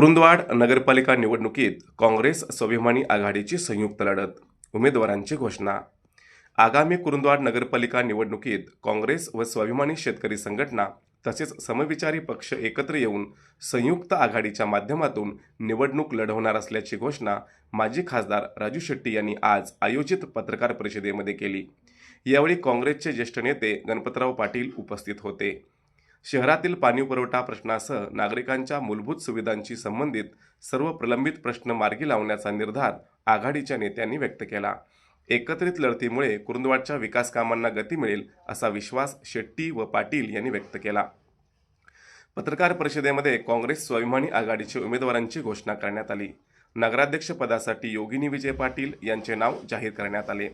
कुरुंदवाड नगरपालिका निवडणुकीत काँग्रेस स्वाभिमानी आघाडीची संयुक्त लढत. उमेदवारांची घोषणा. आगामी कुरुंदवाड नगरपालिका निवडणुकीत काँग्रेस व स्वाभिमानी शेतकरी संघटना तसेच समविचारी पक्ष एकत्र येऊन संयुक्त आघाडीच्या माध्यमातून निवडणूक लढवणार असल्याची घोषणा माजी खासदार राजू शेट्टी यांनी आज आयोजित पत्रकार परिषदेमध्ये केली. यावेळी काँग्रेसचे ज्येष्ठ नेते गणपतराव पाटील उपस्थित होते. शहरातील पाणी पुरवठा प्रश्नासह नागरिकांच्या मूलभूत सुविधांशी संबंधित सर्व प्रलंबित प्रश्न मार्गी लावण्याचा निर्धार आघाडीच्या नेत्यांनी व्यक्त केला. एकत्रित लढतीमुळे कुरुंदवाडच्या विकास कामांना गती मिळेल असा विश्वास शेट्टी व पाटील यांनी व्यक्त केला. पत्रकार परिषदेमध्ये काँग्रेस स्वाभिमानी आघाडीच्या उमेदवारांची घोषणा करण्यात आली. नगराध्यक्षपदासाठी योगिनी विजय पाटील यांचे नाव जाहीर करण्यात आले.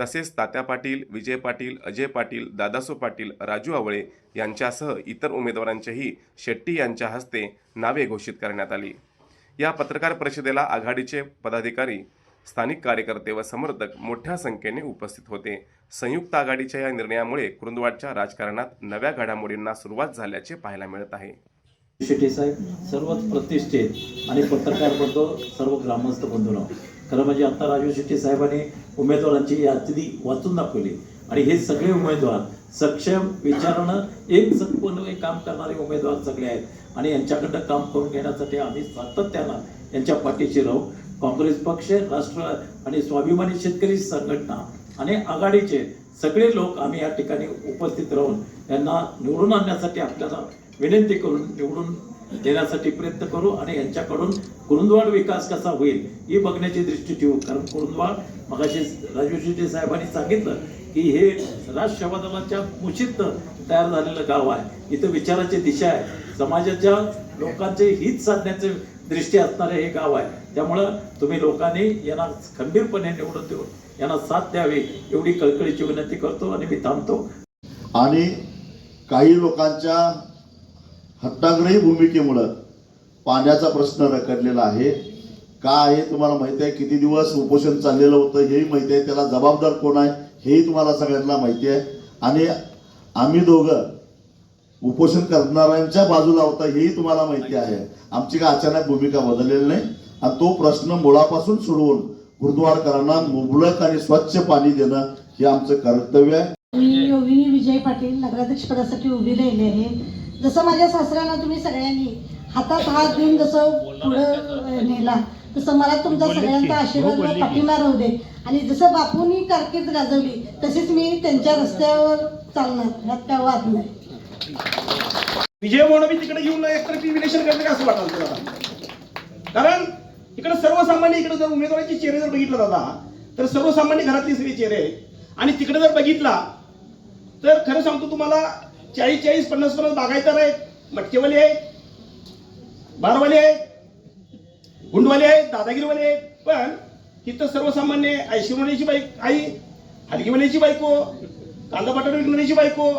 तसेच तात्या पाटील विजय पाटील अजय पाटील दादासो पाटील राजू आवळे यांच्यासह इतर उमेदवारांचेही शेट्टी यांच्या हस्ते नावे घोषित करण्यात आली. या पत्रकार परिषदेला आघाडीचे पदाधिकारी स्थानिक कार्यकर्ते व समर्थक मोठ्या संख्येने उपस्थित होते. संयुक्त आघाडीच्या या निर्णयामुळे कुरुंदवाडच्या राजकारणात नव्या घडामोडींना सुरुवात झाल्याचे पाहायला मिळत आहे. शेटे साहेब सर्वच प्रतिष्ठित आणि पत्रकार बनतो सर्व ग्रामस्थ बंधूंनो. खरं म्हणजे आता राजू शेट्टी साहेबांनी उमेदवारांची यादी वाचून दाखवली. आणि हे सगळे उमेदवार सक्षम विचारणं एक संपूर्ण काम करणारे उमेदवार सगळे आहेत. आणि यांच्याकडनं काम करून घेण्यासाठी आम्ही सातत्यानं यांच्या पाठीशी राहू. काँग्रेस पक्ष राष्ट्र आणि स्वाभिमानी शेतकरी संघटना आणि आघाडीचे सगळे लोक आम्ही या ठिकाणी उपस्थित राहून यांना निवडून आणण्यासाठी आपल्याला विनंती करून निवडून देण्यासाठी प्रयत्न करू आणि यांच्याकडून कुरुंदवाड विकास कसा होईल ही बघण्याची दृष्टी ठेवू. कारण कुरुंदवाड मगाशी राजू शेट्टी साहेबांनी सांगितलं की हे राष्ट्रसेवा दलाच्या मुशीत तयार झालेलं गाव आहे. इथं विचाराची दिशा आहे. समाजाच्या लोकांचे हित साधण्याचे दृष्टी असणारे हे गाव आहे. त्यामुळं तुम्ही लोकांनी यांना खंबीरपणे निवडून देऊन यांना साथ द्यावी एवढी कळकळीची विनंती करतो आणि मी थांबतो. आणि काही लोकांच्या हट्टाग्रही भूमिकेमुळं पाण्याचा प्रश्न रखडलेला आहे. का आहे तुम्हाला माहिती आहे? किती दिवस उपोषण चाललेलं होतं हेही माहिती आहे. त्याला जबाबदार कोण आहे हेही तुम्हाला सगळ्यांना माहिती आहे. आणि आम्ही दोघं उपोषण करणाऱ्यांच्या बाजूला होता हेही तुम्हाला माहिती आहे. आमची काय अचानक भूमिका बदललेली नाही. आणि तो प्रश्न मुळापासून सोडवून गुरुद्वारकरांना मुबलक आणि स्वच्छ पाणी देणं हे आमचं कर्तव्य आहे. मी योगिनी विजय पाटील नगराध्यक्षपदासाठी उभी राहिली आहे. जसं माझ्या सासऱ्यांना तुम्ही सगळ्यांनी हातात हात घेऊन जसं पुढं नेला तसं मला तुमचा सगळ्यांचा आशीर्वाद व पाठिंबा राहू दे. आणि जसं बापूंनी कारकीर्द गाजवली तसेच मी त्यांच्या रस्त्यावर चालणार ह्यात काय वाद नाही विजय म्हणून मी तिकडे येऊन एकतर्फी विलेशन करते का असं वाटलं तुला कारण इकडे सर्वसामान्य इकडे जर उमेदवाराचे चेहरे जर बघितलं दादा तर सर्वसामान्य घरातले सगळे चेहरे आहेत. आणि तिकडे जर बघितला तर खरं सांगतो तुम्हाला चाळीस चाळीस पन्नास पन्नास बागायतर आहेत मटकेवाले आहेत. बारवाले आहेत. गुंडवाले आहेत. दादागिरीवाले आहेत. पण इथं सर्वसामान्य ऐशिवण्याची बाईक आई हलगीवाल्याची बायको कांदा बटाटा विकणाऱ्याची बायको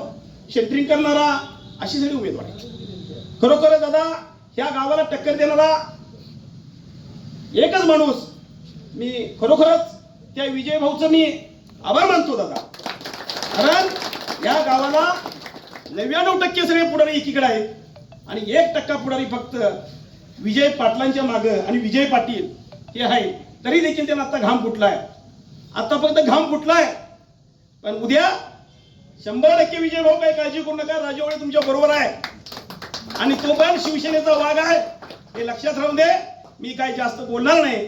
शेंटरिंग करणारा अशी सगळी उमेदवार आहे खरोखर दादा ह्या गावाला टक्कर देणारा एकच माणूस मी खरोखरच त्या विजय भाऊचं मी आभार मानतो दादा. कारण या गावाला नव्याण्णव टक्के सगळे पुढारी एकीकडे आहेत. आणि एक टक्का पुढारी फक्त विजय पाटलांच्या मागं आणि विजय पाटील हे आहे तरी देखील त्यांना आता घाम फुटलाय. आता फक्त घाम फुटलाय. पण उद्या शंभर टक्के विजय भाऊ काही काळजी करू नका. राजवाडे तुमच्या बरोबर आहे. आणि तो पण शिवसेनेचा वाघ आहे. हे लक्षात राहून दे. मी काही जास्त बोलणार नाही.